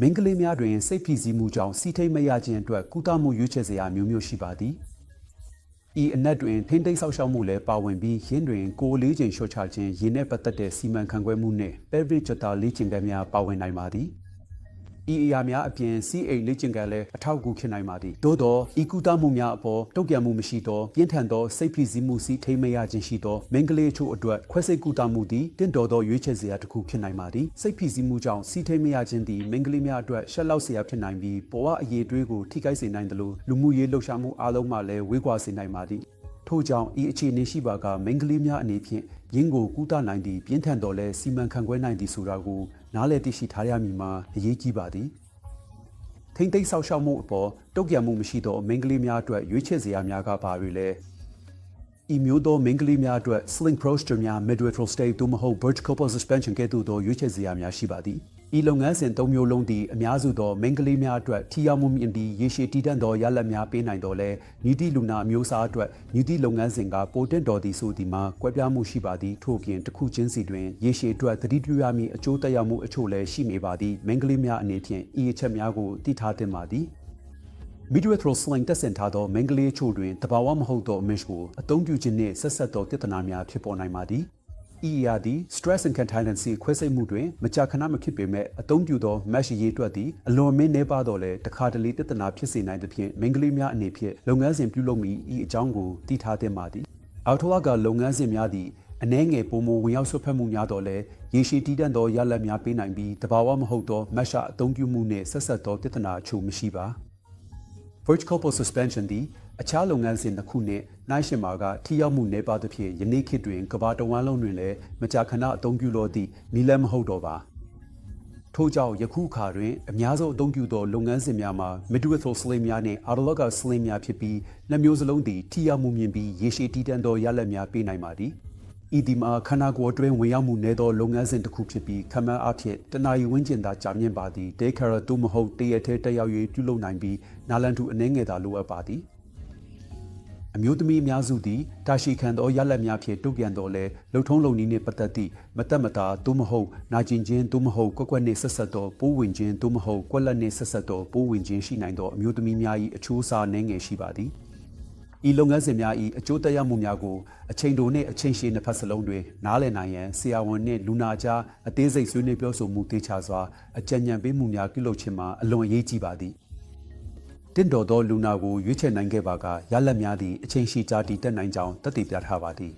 မိန်းကလေးများတွင် စိတ်ဖိစီးမှုကြောင့်စီထိတ်မရခြင်းအတွက်ကုသမှုရွေးချယ်စရာမျိုးမျိုးရှိပါသည်ဤအနက်တွင်ထိမ့်သိမ်းဆောက်ရှောက်မှုလည်းပါဝင်ပြီးရင်းတွင်ကိုယ်လေးချိန်လျှော့ချခြင်းရင်းနဲ့ပတ်သက်တဲ့စီမံခန့်ခွဲမှုနှင့် beverage ကြတာလေ့ကျင့်ခန်းများပါဝင်နိုင်ပါသည် ဤအရာများအပြင်စီအိမ်လေ့ကျင့်ခန်းလည်းအထောက်အကူဖြစ်နိုင်ပါသည်သို့သောဤကုသမှုများအပေါ်တုံ့ပြန်မှုမရှိသောပြင်းထန်သောစိတ်ဖိစီးမှုစီထိမ့်မရခြင်းရှိသောမိန်းကလေးချို့အတွက်ခွဲစိတ်ကုသမှုသည်တင့်တော်သောရွေးချယ်စရာတစ်ခုဖြစ်နိုင်ပါသည်စိတ်ဖိစီးမှုကြောင့်စီထိမ့်မရခြင်းသည်မိန်းကလေးများအတွက်ရှက်လောက်စရာဖြစ်နိုင်ပြီးဘဝအရေးတွေးကိုထိခိုက်စေနိုင်သလိုလူမှုရေးလှုပ်ရှားမှုအလုံးမှလည်းဝေးကွာစေနိုင်ပါသည်ထို့ကြောင့်ဤအခြေအနေရှိပါကမိန်းကလေးများအနေဖြင့်ရင်းကိုကူးတနိုင်သည့်ပြင်းထန်တော်လဲစီမံခန့်ခွဲနိုင်သည်ဆိုတာကို နားလည်သိရှိထားရမည်မှာအရေးကြီးပါသည်ထိမ့်သိမ်းဆောက်ရှောက်မှုအပေါ်တုံ့ပြန်မှုမရှိသောမိန်းကလေးများအတွက်ရွေးချယ်စရာများကပါတွေလဲဤမျိုးသောမိန်းကလေးများအတွက် sling posture များ midwitral state သို့မဟုတ် vertical suspension ကဲ့သို့သောရွေးချယ်စရာများရှိပါသည် ဤလုပ်ငန်းစဉ်သုံးမျိုးလုံးသည်အများစုသောမိန်းကလေးများအတွက်ထီရောက်မှုမြင့်သည့်ရေရှည်တည်တံ့သောရလဒ်များပေးနိုင်တော်လဲညီတိလူနာအမျိုးအစားအတွက်ညီတိလုပ်ငန်းစဉ်ကပိုတင်တော်သည်ဆိုသည်မှာကွဲပြားမှုရှိပါသည်ထို့ပြင်တစ်ခုချင်းစီတွင်ရေရှည်အတွက်သတိပြုရမည့်အကျိုးသက်ရောက်မှုအချို့လည်းရှိနေပါသည်မိန်းကလေးများအနေဖြင့်ဤအချက်များကိုသိထားသင့်ပါသည် midwitral sling တက်ဆင်ထားသောမိန်းကလေးချို့တွင်တဘာဝမဟုတ်သော image ကိုအသုံးပြုခြင်းနှင့်ဆက်ဆက်သောပြဿနာများဖြစ်ပေါ်နိုင်ပါသည်။ EER သည် stress incontinency ခွဲစိတ်မှုတွင်မကြာခဏမဖြစ်ပေမဲ့အသုံးပြုသော mesh ရေးတွက်သည်အလွန်မင်းနှဲပါတော့လဲတခါတလေပြဿနာဖြစ်စေနိုင်သဖြင့်မိန်းကလေးများအနေဖြင့်လုပ်ငန်းစဉ်ပြုလုပ်မိဤအကြောင်းကိုသိထားသင့်ပါသည်။အော်တိုဝါကလုပ်ငန်းစဉ်များသည့်အနှဲငယ်ပုံမဝင်ရောက်ဆွတ်ဖက်မှုများတော့လဲရေရှည်တည်တံ့သောရလဒ်များပေးနိုင်ပြီးတဘာဝမဟုတ်သောမက်ရှအသုံးပြုမှုနှင့်ဆက်ဆက်သောပြဿနာအချို့မရှိပါ vertical pole suspension သည် အခြားလုပ်ငန်းစဉ်တစ်ခုနှင့်နှိုင်းယှဉ်မှာကထိရောက်မှုနည်းပါးသဖြင့်ယနေ့ခေတ်တွင်ကမ္ဘာတစ်ဝန်းလုံးတွင်လည်းမကြာခဏအသုံးပြုလို့သည့်နီလန်းမဟုတ်တော့ပါထို့ကြောင့်ယခုအခါတွင်အများဆုံးအသုံးပြုသောလုပ်ငန်းစဉ်များမှာ midwitral sling များနှင့် outerlock sling များဖြစ်ပြီးနှစ်မျိုးစလုံးသည်ထိရောက်မှုမြင့်ပြီးရေရှည်တည်တံ့သောရလဒ်များပေးနိုင်ပါသည်ဤဒီမှာခန္ဓာကိုယ်အတွင်းဝင်ရောက်မှုနည်းသောလုပ်ငန်းစဉ်တစ်ခုဖြစ်ပြီးခမန်းအဖြစ်တနာရီဝန်းကျင်သာကြာမြင့်ပါသည် day care သို့မဟုတ်တရက်ထဲတက်ရောက်၍ပြုလုပ်နိုင်ပြီးနာလန်ထူအနှဲငယ်သာလိုအပ်ပါသည် အမျိုးသမီးအများစုသည်တာရှိခံသောရလက်များဖြင့်တုံ့ပြန်တော်လဲလှုပ်ထုံးလုံနည်းနှင့်ပတ်သက်သည့်မတက်မတာသို့မဟုတ်နာကျင်ခြင်းသို့မဟုတ်ကွက်ကွက်နှင့်ဆက်ဆက်သောပိုးဝင်ခြင်းသို့မဟုတ်ကွက်လက်နှင့်ဆက်ဆက်သောပိုးဝင်ခြင်းရှိနိုင်သောအမျိုးသမီးများ၏အချိုးအစားနှဲငယ်ရှိပါသည်ဤလုပ်ငန်းစဉ်များ၏အကျိုးသက်ရောက်မှုများကိုအချိန်တိုနှင့်အချိန်ရှည်နှစ်ဖက်စလုံးတွင်နားလည်နိုင်ရန်ဆရာဝန်နှင့်လူနာကြားအသေးစိတ်ဆွေးနွေးပြောဆိုမှုတေချာစွာအကြံဉာဏ်ပေးမှုများပြုလုပ်ခြင်းမှာအလွန်အရေးကြီးပါသည် တင့်တော်သောလူနာကိုရွေးချယ်နိုင်ခဲ့ပါကရလဒ်များသည့်အချိန်ရှိကြာတည်တက်နိုင်ကြောင်းသက်သေပြထားပါသည်